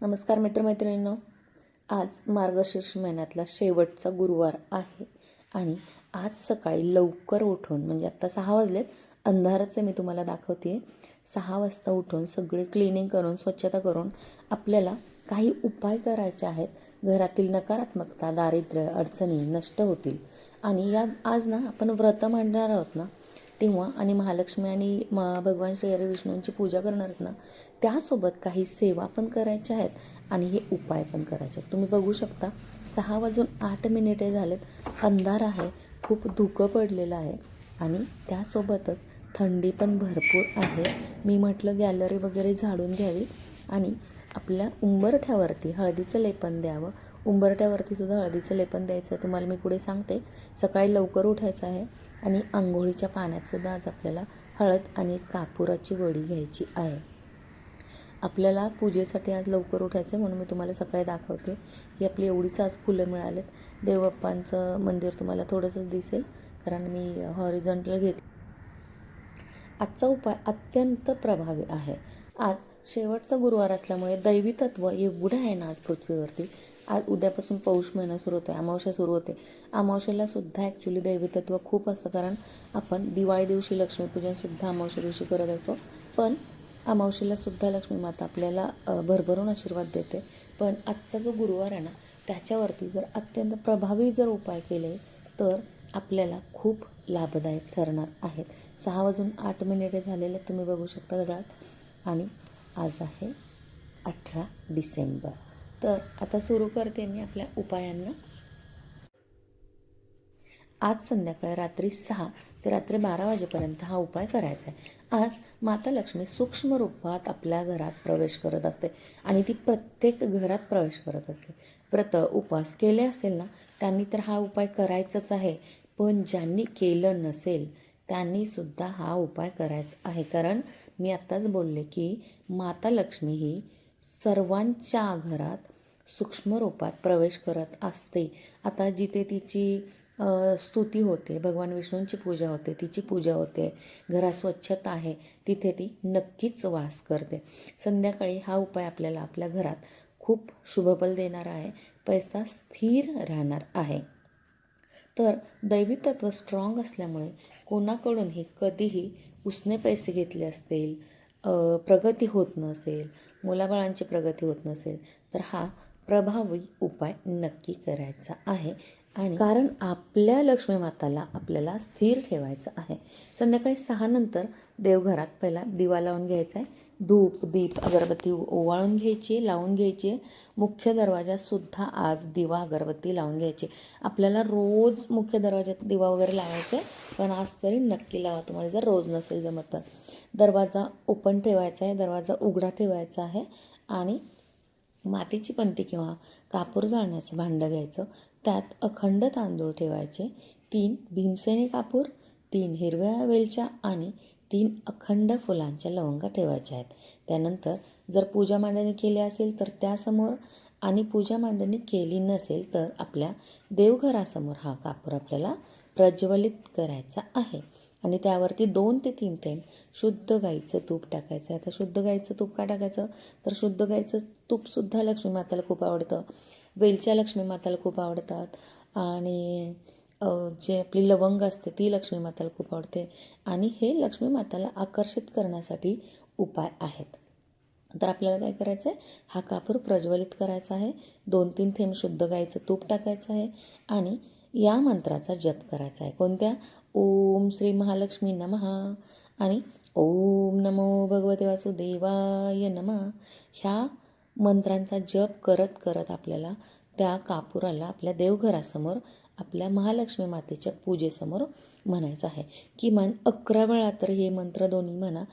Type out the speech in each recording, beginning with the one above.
नमस्कार मित्रमैत्रिणींनो. आज मार्गशीर्ष महिन्यातला शेवटचा गुरुवार आहे आणि आज सकाळी लवकर उठून म्हणजे आत्ता सहा वाजलेत अंधाराचे मी तुम्हाला दाखवते सहा वाजता उठून सगळे क्लिनिंग करून स्वच्छता करून आपल्याला काही उपाय करायचे आहेत. घरातील नकारात्मकता दारिद्र्य अडचणी नष्ट होतील. आणि या आज ना आपण व्रत मांडणार आहोत ना तेव्हा आणि महालक्ष्मी आणि म भगवान श्री विष्णूंची पूजा करणार आहेत ना त्यासोबत काही सेवा पण करायच्या आहेत आणि हे उपाय पण करायचे आहेत. तुम्ही बघू शकता सहा वाजून आठ मिनिटे झालेत अंधार आहे खूप धुकं पडलेलं आहे आणि त्यासोबतच थंडी पण भरपूर आहे. मी म्हटलं गॅलरी वगैरे झाडून घ्यावी आणि आपल्या उंबरठ्यावरती हळदीचं लेपन द्यावं उंबरट्यावरती सुद्धा हळदीचं लेपन द्यायचं. आहे तुम्हाला मी पुढे सांगते. सकाळी लवकर उठायचं आहे आणि आंघोळीच्या पाण्यातसुद्धा आज आपल्याला हळद आणि कापुराची वडी घ्यायची आहे. आपल्याला पूजेसाठी आज लवकर उठायचं आहे म्हणून मी तुम्हाला सकाळी दाखवते ही आपली एवढीच आज फुलं मिळालेत. देवबाप्पांचं मंदिर तुम्हाला थोडंसंच दिसेल कारण मी हॉरिझॉन्टल घेत. आजचा उपाय अत्यंत प्रभावी आहे. आज शेवटचा गुरुवार असल्यामुळे दैवी तत्व एवढं आहे ना आज पृथ्वीवरती आज उद्यापासून पौष महिना सुरू होतो आहे अमावस्या सुरू होते. अमावस्याला सुद्धा ॲक्च्युली दैवीतत्व खूप असतं कारण आपण दिवाळी दिवशी लक्ष्मीपूजनसुद्धा अमावस्या दिवशी करत असतो. पण अमावस्येला सुद्धा लक्ष्मी माता आपल्याला भरभरून आशीर्वाद देते. पण आजचा जो गुरुवार आहे ना त्याच्यावरती जर अत्यंत प्रभावी जर उपाय केले तर आपल्याला खूप लाभदायक ठरणार आहेत. सहा वाजून आठ मिनिटे झालेले तुम्ही बघू शकता घरात आणि आज आहे अठरा डिसेंबर. तर आता सुरू करते मी आपल्या उपायांना. आज संध्याकाळी रात्री सहा ते रात्री बारा वाजेपर्यंत हा उपाय करायचा आहे. आज माता लक्ष्मी सूक्ष्म रूपात आपल्या घरात प्रवेश करत असते आणि ती प्रत्येक घरात प्रवेश करत असते. व्रत उपवास केले असेल ना त्यांनी तर हा उपाय करायचाच आहे. पण ज्यांनी केलं नसेल त्यांनीसुद्धा हा उपाय करायचा आहे. कारण मी आत्ताच बोलले की माता लक्ष्मी ही सर्वांच्या घरात सूक्ष्म रूपात प्रवेश करत असते. आता जिथे तिची स्तुती होते भगवान विष्णूंची पूजा होते तिची पूजा होते घरात स्वच्छता आहे तिथे ती नक्कीच वास करते. संध्याकाळी हा उपाय आपल्याला आपल्या घरात खूप शुभफल देणार आहे पैसा स्थिर राहणार आहे. तर दैवी तत्व स्ट्रॉंग असल्यामुळे कोणाकडूनही कधीही उसने पैसे घेतले असतील प्रगती होत नसेल मुलाबाळांची प्रगती होत नसेल तर हा प्रभावी उपाय नक्की करायचा आहे. आणि कारण आपल्या लक्ष्मी माताला आपल्याला स्थिर ठेवायचं आहे. संध्याकाळी सहा नंतर देवघरात पहिला दिवा लावून घ्यायचा आहे. धूप दीप अगरबत्ती ओवाळून घ्यायची लावून घ्यायची. मुख्य दरवाजासुद्धा आज दिवा अगरबत्ती लावून घ्यायची. आपल्याला रोज मुख्य दरवाजात दिवा वगैरे लावायचा आहे पण आज तरी नक्की लावा. तुम्हाला जर रोज नसेल जमत तर. दरवाजा ओपन ठेवायचा आहे दरवाजा उघडा ठेवायचा आहे आणि मातीची पंती किंवा कापूर जाळण्याचं भांडं घ्यायचं. त्यात अखंड तांदूळ ठेवायचे तीन भीमसेनी कापूर तीन हिरव्या वेलच्या आणि तीन अखंड फुलांच्या लवंगा ठेवायच्या आहेत. त्यानंतर जर पूजा मांडणी केली असेल तर त्यासमोर आणि पूजा मांडणी केली नसेल तर आपल्या देवघरासमोर हा कापूर आपल्याला प्रज्वलित करायचा आहे. आणि त्यावरती दोन ते तीन थेंब शुद्ध गाईचं तूप टाकायचं आहे. आता शुद्ध गाईचं तूप का टाकायचं? तर शुद्ध गाईचं तूपसुद्धा लक्ष्मी माताला खूप आवडतं. वेलच्या लक्ष्मी माताला खूप आवडतात. आणि जे आपली लवंग असते ती लक्ष्मी माताला खूप आवडते. आणि हे लक्ष्मी माताला आकर्षित करण्यासाठी उपाय आहेत. तर आपल्याला काय करायचं आहे हा कापूर प्रज्वलित करायचा आहे. दोन तीन थेंब शुद्ध गाईचं तूप टाकायचं आहे. आणि या मंत्राचा जप करायचा आहे. कोणत्या? ओम श्री महालक्ष्मी नमः. आणि ओम नमो भगवते वासुदेवाय नमः. ह्या मंत्रांचा जप करत करत आपल्याला त्या कापुराला आपल्या देवघरासमोर आपल्या महालक्ष्मी मातेच्या पूजेसमोर म्हणायचं आहे. किमान अकरा वेळा तर हे मंत्र दोन्ही म्हणा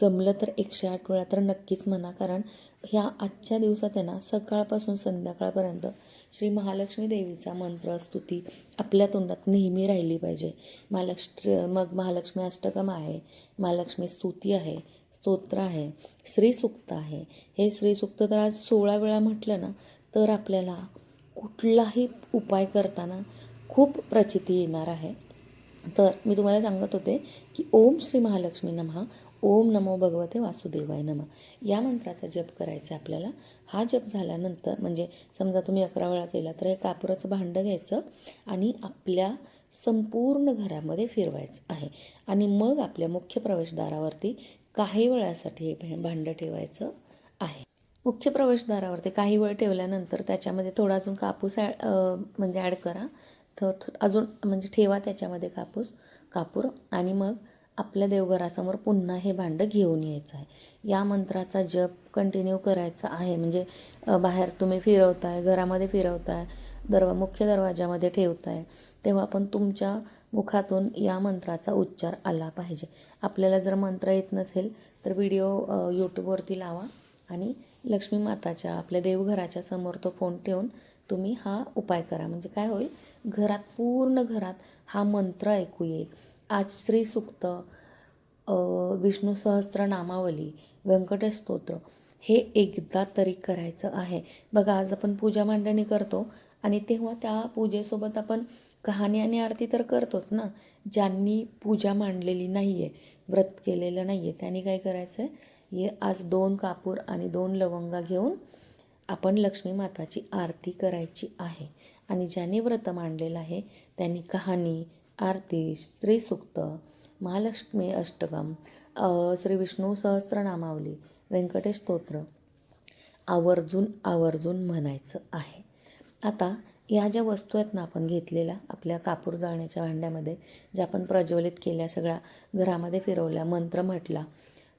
जमलं तर एकशे आठ वेळा तर नक्कीच म्हणा. कारण ह्या आजच्या दिवसात आहे ना सकाळपासून संध्याकाळपर्यंत श्री महालक्ष्मी देवीचा मंत्र स्तुती आपल्या तोंडात नेहमी राहिली पाहिजे. महालक्ष्मी मग महालक्ष्मी अष्टकम आहे महालक्ष्मी स्तुती आहे स्तोत्र आहे श्रीसुक्त आहे. हे श्रीसुक्त तर आज सोळा वेळा म्हटलं ना तर आपल्याला कुठलाही उपाय करताना खूप प्रचिती येणार आहे. तर मी तुम्हाला सांगत होते की ओम श्री महालक्ष्मी नमः ओम नमो भगवते वासुदेवाय नमः. या मंत्राचा जप करायचा आहे आपल्याला. हा जप झाल्यानंतर म्हणजे समजा तुम्ही अकरा वेळा केला तर हे कापुराचं भांडं घ्यायचं आणि आपल्या संपूर्ण घरामध्ये फिरवायचं आहे. आणि मग आपल्या मुख्य प्रवेशद्वारावरती काही वेळासाठी हे भांडं ठेवायचं आहे. मुख्य प्रवेशद्वारावरती काही वेळ ठेवल्यानंतर त्याच्यामध्ये थोडा अजून कापूस ॲ म्हणजे ॲड करा. तर अजून म्हणजे ठेवा त्याच्यामध्ये कापूस कापूर आणि मग आपल्या देवघरासमोर पुन्हा हे भांडं घेऊन यायचं आहे. या मंत्राचा जप कंटिन्यू करायचा आहे. म्हणजे बाहेर तुम्ही फिरवताय घरामध्ये फिरवताय दरवा मुख्य दरवाजामध्ये ठेवताय तेव्हा पण तुमच्या मुखातून या मंत्राचा उच्चार आला पाहिजे. आपल्याला जर मंत्र येत नसेल तर व्हिडिओ यूट्यूबवरती लावा आणि लक्ष्मी माताच्या आपल्या देवघराच्या समोर तो फोन ठेवून तुम्ही हा उपाय करा. म्हणजे काय होईल? घरात पूर्ण घरात हा मंत्र ऐकू येईल. आज श्री सुक्त विष्णू सहस्र नामावली व्यंकटेश स्तोत्र हे एकदा तरी करायचं आहे. बघा आज आपण पूजा मांडणी करतो आणि तेव्हा त्या पूजेसोबत आपण कहाणी आणि आरती तर करतोच ना. ज्यांनी पूजा मांडलेली नाही आहे व्रत केलेलं नाही आहे त्यांनी काय करायचं आहे हे आज दोन कापूर आणि दोन लवंगा घेऊन आपण लक्ष्मी माताची आरती करायची आहे. आणि ज्यांनी व्रत मांडलेलं आहे त्यांनी कहाणी आरती श्रीसुक्त महालक्ष्मी अष्टकम श्री विष्णू सहस्त्रनामावली व्यंकटेश स्तोत्र आवर्जून आवर्जून म्हणायचं आहे. आता ह्या ज्या वस्तू आहेत ना आपण घेतलेल्या आपल्या कापूर जाळण्याच्या भांड्यामध्ये ज्या आपण प्रज्वलित केल्या सगळ्या घरामध्ये फिरवल्या मंत्र म्हटला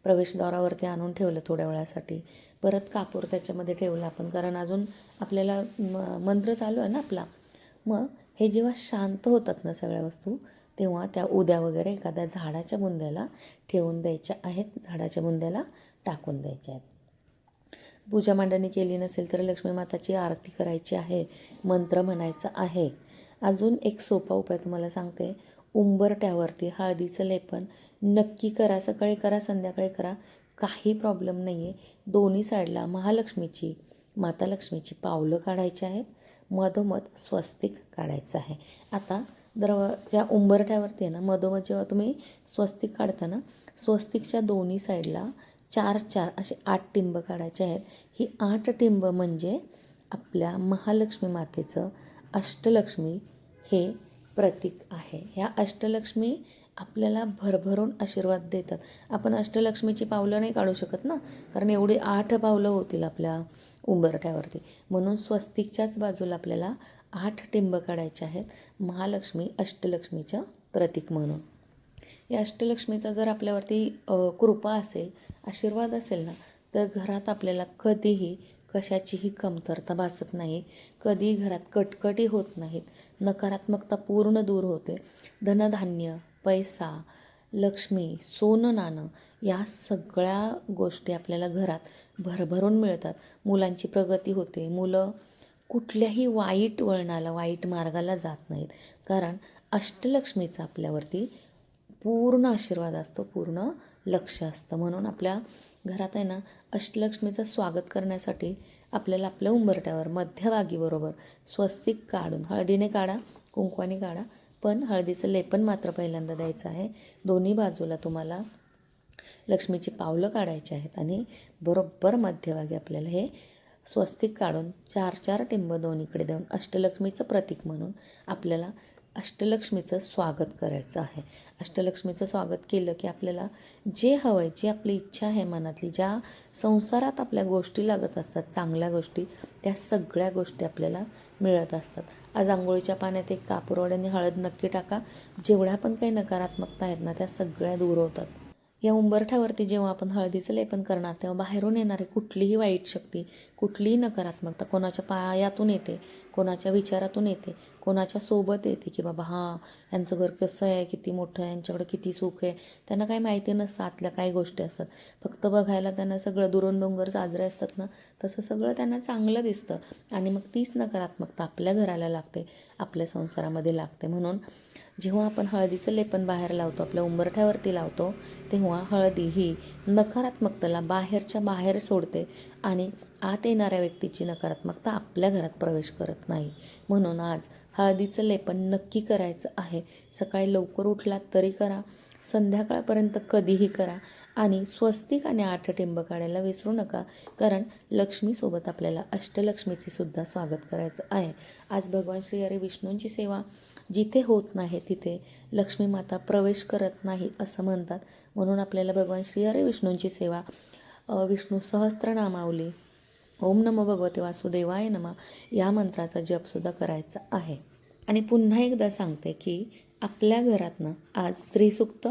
प्रवेशद्वारावरती आणून ठेवलं थोड्या वेळासाठी परत कापूर त्याच्यामध्ये ठेवला आपण कारण अजून आपल्याला म- मंत्र चालू आहे ना आपला. मग हे जेव्हा शांत होतात ना सगळ्या वस्तू तेव्हा त्या उद्या वगैरे एखाद्या झाडाच्या बुंद्याला ठेवून द्यायच्या आहेत झाडाच्या बुंद्याला टाकून द्यायच्या आहेत. पूजा मांडणी केली नसेल तर लक्ष्मी माताची आरती करायची आहे मंत्र म्हणायचा आहे. अजून एक सोपा उपाय तुम्हाला सांगते. उंबरट्यावरती हळदीचं लेपन नक्की करा सकाळी करा संध्याकाळी करा. काही प्रॉब्लेम नाही आहे दोन्ही साईडला महालक्ष्मीची माता लक्ष्मीची पावलं काढायची आहेत. मधोमध स्वस्तिक काढायचं आहे. आता दरवा ज्या उंबरठ्यावरती आहे ना मधोमध जेव्हा तुम्ही स्वस्तिक काढता ना स्वस्तिकच्या दोन्ही साईडला चार चार असे आठ टिंब काढायचे आहेत. ही आठ टिंब म्हणजे आपल्या महालक्ष्मी मातेचं अष्टलक्ष्मी हे प्रतीक आहे. ह्या अष्टलक्ष्मी आपल्याला भरभरून आशीर्वाद देतात. आपण अष्टलक्ष्मीची पावलं नाही काढू शकत ना कारण एवढी आठ पावलं होतील आपल्या उंबरठ्यावरती. म्हणून स्वस्तिकच्याच बाजूला आपल्याला आठ टिंब काढायचे आहेत. महालक्ष्मी अष्टलक्ष्मीचं प्रतीक म्हणून. या अष्टलक्ष्मीचा जर आपल्यावरती कृपा असेल आशीर्वाद असेल ना तर घरात आपल्याला कधीही कशाचीही कमतरता भासत नाही. कधी घरात कटकटी होत नाहीत. नकारात्मकता पूर्ण दूर होते. धनधान्य पैसा लक्ष्मी सोनं नाणं या सगळ्या गोष्टी आपल्याला घरात भरभरून मिळतात. मुलांची प्रगती होते. मुलं कुठल्याही वाईट वळणाला वाईट मार्गाला जात नाहीत. कारण अष्टलक्ष्मीचा आपल्यावरती पूर्ण आशीर्वाद असतो पूर्ण लक्ष असतं. म्हणून आपल्या घरात आहे ना अष्टलक्ष्मीचं स्वागत करण्यासाठी आपल्याला आपल्या उंबरट्यावर मध्यभागीबरोबर स्वस्तिक काढून हळदीने काढा कुंकवाने काढा पण हळदीचं लेपन मात्र पहिल्यांदा द्यायचं आहे. दोन्ही बाजूला तुम्हाला लक्ष्मीची पावलं काढायची आहेत आणि बरोबर मध्यभागी आपल्याला हे स्वस्तिक काढून चार चार टिंब दोन्हीकडे देऊन अष्टलक्ष्मीचं प्रतीक म्हणून आपल्याला अष्टलक्ष्मीचं स्वागत करायचं आहे. अष्टलक्ष्मीचं स्वागत केलं की आपल्याला जे हवं आहे जी आपली इच्छा आहे मनातली ज्या संसारात आपल्या गोष्टी लागत असतात चांगल्या गोष्टी त्या सगळ्या गोष्टी आपल्याला मिळत असतात. आज आंघोळीच्या पाण्यात एक कापूरवाड्याने हळद नक्की टाका. जेवढ्या पण काही नकारात्मकता आहेत ना त्या सगळ्या दूर होतात. या उंबरठ्यावरती जेव्हा आपण हळदीचं लेपन करणार तेव्हा बाहेरून येणारी कुठलीही वाईट शक्ती कुठलीही नकारात्मकता कोणाच्या पायातून येते कोणाच्या विचारातून येते कोणाच्या सोबत येते की बाबा हां यांचं घर कसं आहे किती मोठं आहे यांच्याकडे किती सुख आहे त्यांना काही माहिती नसतं आतल्या काही गोष्टी असतात. फक्त बघायला त्यांना सगळं दुरून डोंगर साजरे असतात ना तसं सगळं त्यांना चांगलं दिसतं. आणि मग तीच नकारात्मकता आपल्या घराला लागते आपल्या संसारामध्ये लागते. म्हणून जेव्हा आपण हळदीचं लेपन बाहेर लावतो आपल्या उंबरठ्यावरती लावतो तेव्हा हळदी ही नकारात्मकतेला बाहेरच्या बाहेर सोडते आणि आत येणाऱ्या व्यक्तीची नकारात्मकता आपल्या घरात प्रवेश करत नाही. म्हणून आज हळदीचं लेपन नक्की करायचं आहे. सकाळी लवकर उठलात तरी करा संध्याकाळपर्यंत कधीही करा आणि स्वस्तिक आणि आठ टिंब काढायला विसरू नका कारण लक्ष्मीसोबत आपल्याला अष्टलक्ष्मीचे सुद्धा स्वागत करायचं आहे. आज भगवान श्री हरी विष्णूंची सेवा जिथे होत नाही तिथे लक्ष्मी माता प्रवेश करत नाही असं म्हणतात. म्हणून आपल्याला भगवान श्री हरे विष्णूंची सेवा विष्णू सहस्त्रनामावली ओम नमो भगवते वासुदेवाय नमा या मंत्राचा जपसुद्धा करायचा आहे. आणि पुन्हा एकदा सांगते की आपल्या घरातनं आज श्रीसुक्त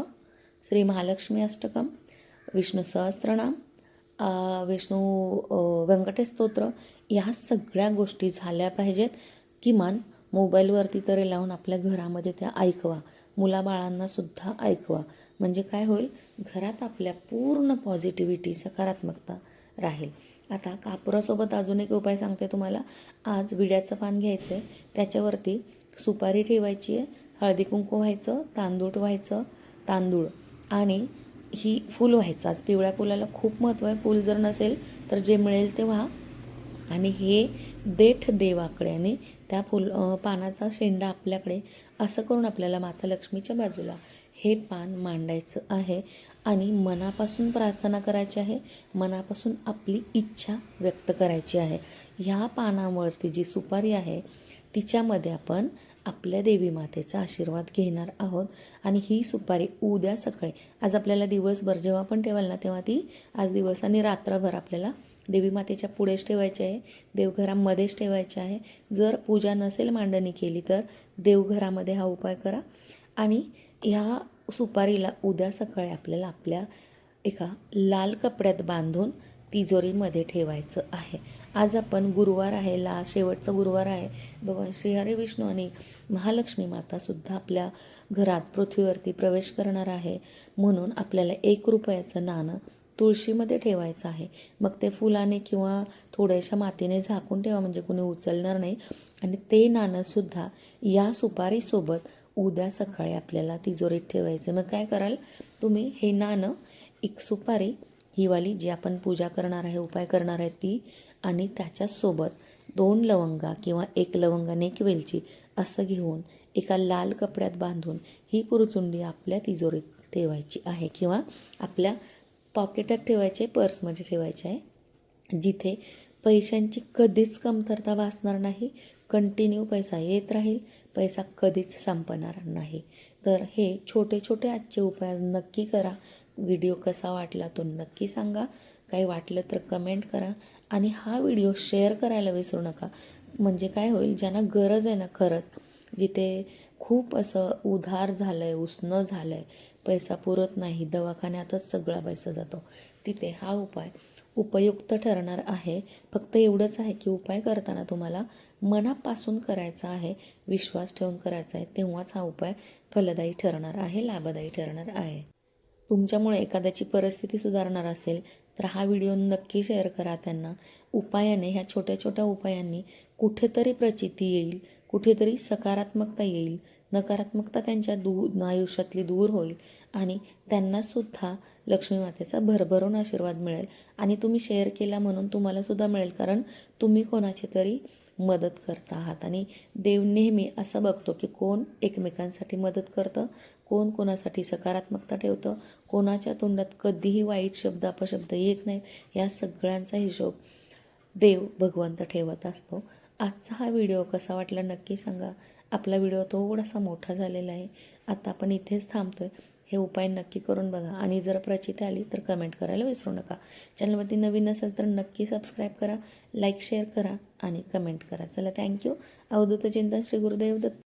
श्री महालक्ष्मी अष्टकम विष्णू सहस्त्रनाम विष्णू व्यंकटेश स्तोत्र ह्या सगळ्या गोष्टी झाल्या पाहिजेत. किमान मोबाईलवरती तरी लावून आपल्या घरामध्ये त्या ऐकवा. मुलाबाळांना सुद्धा ऐकवा. म्हणजे काय होईल? घरात आपल्या पूर्ण पॉझिटिव्हिटी सकारात्मकता राहील. आता कापुरासोबत अजून एक उपाय सांगते तुम्हाला. आज विड्याचं पान घ्यायचं आहे त्याच्यावरती सुपारी ठेवायची आहे हळदी कुंकू व्हायचं तांदूळ व्हायचं तांदूळ. आणि ही फूल व्हायचं. आज पिवळ्या फुलाला खूप महत्त्व आहे. फूल जर नसेल तर जे मिळेल ते व्हा आणि हे देठ देवाकडे आणि त्या फुल पानाचा शेंडा आपल्याकडे असं करून आपल्याला माता लक्ष्मीच्या बाजूला हे पान मांडायचं आहे. आणि मनापासून प्रार्थना करायची आहे. मनापासून आपली इच्छा व्यक्त करायची आहे. ह्या पानावरती जी सुपारी आहे तिच्यामध्ये आपण आपल्या देवी मातेचा आशीर्वाद घेणार आहोत. आणि ही सुपारी उद्या सकाळी आज आपल्याला दिवसभर जेव्हा पण ठेवाल ना तेव्हा ती आज दिवस आणि रात्रभर आपल्याला देवी मातेच्या पुढेच ठेवायची आहे देवघरामध्येच ठेवायचे आहे. जर पूजा नसेल मांडणी केली तर देवघरामध्ये हा उपाय करा. आणि ह्या सुपारीला उद्या सकाळी आपल्याला आपल्या एका लाल कपड्यात बांधून तिजोरीमध्ये ठेवायचं आहे. आज आपण गुरुवार आहे ला शेवटचा गुरुवार आहे. भगवान श्रीहरी विष्णू आणि महालक्ष्मी मातासुद्धा आपल्या घरात पृथ्वीवरती प्रवेश करणार आहे. म्हणून आपल्याला एक रुपयाचं नाणं तुळशीमध्ये ठेवायचं आहे. मग ते फुलाने किंवा थोड्याशा मातीने झाकून ठेवा म्हणजे कोणी उचलणार नाही. आणि ते नाणंसुद्धा या सुपारीसोबत उद्या सकाळी आपल्याला तिजोरीत ठेवायचं मग काय कराल? तुम्ही हे नाणं एक सुपारी ही वाली जी आपण पूजा करणार आहे उपाय करणार आहे ती आणि त्याच्यासोबत दोन लवंगा किंवा एक लवंगाने एक वेलची असं घेऊन एका लाल कपड्यात बांधून ही पुरचुंडी आपल्या तिजोरीत ठेवायची आहे किंवा आपल्या पॉकेटात ठेवायचे पर्समध्ये ठेवायचे आहे जिथे पैशांची कधीच कमतरता भासणार नाही कंटिन्यू पैसा येत राहील पैसा कधीच संपणार नाही. तर हे छोटे छोटे आजचे उपाय नक्की करा. व्हिडिओ कसा वाटला तो नक्की सांगा. काही वाटलं तर कमेंट करा आणि हा व्हिडिओ शेअर करायला विसरू नका. म्हणजे काय होईल ज्यांना गरज आहे ना खरंच जिथे खूप असं उधार झालं आहे उसणं झालं आहे पैसा पुरत नाही दवाखान्यातच सगळा पैसा जातो तिथे हा उपाय उपयुक्त ठरणार आहे. फक्त एवढंच आहे की उपाय करताना तुम्हाला मनापासून करायचा आहे विश्वास ठेवून करायचा आहे तेव्हाच हा उपाय फलदायी ठरणार आहे लाभदायी ठरणार आहे. तुमच्यामुळे एखाद्याची परिस्थिती सुधारणार असेल तर हा व्हिडिओ नक्की शेअर करा त्यांना. उपायाने ह्या छोट्या छोट्या उपायांनी कुठेतरी प्रचिती येईल कुठेतरी सकारात्मकता येईल. नकारात्मकता त्यांच्या दू आयुष्यातली दूर होईल आणि त्यांनासुद्धा लक्ष्मी मातेचा भरभरून आशीर्वाद मिळेल. आणि तुम्ही शेअर केला म्हणून तुम्हालासुद्धा मिळेल कारण तुम्ही कोणाचे तरी मदत करता आहात. आणि देव नेहमी असं बघतो की कोण एकमेकांसाठी मदत करतं कोण कोणासाठी सकारात्मकता ठेवतं कोणाच्या तोंडात कधीही वाईट शब्द अपशब्द येत नाहीत या सगळ्यांचा हिशोब देव भगवंत ठेवत असतो. आजचा हा व्हिडिओ कसा वाटला नक्की सांगा. आपला व्हिडिओ थोडासा मोठा झालेला आहे. आता आपण इथेच थांबतो आहे हे उपाय नक्की करून बघा. आणि जर प्रचिती आली तर कमेंट करायला विसरू नका. चॅनलवरती नवीन असेल तर नक्की सबस्क्राईब करा लाईक शेअर करा आणि कमेंट करा. चला थँक्यू अवधूत चिंतन श्री गुरुदेव दत्त.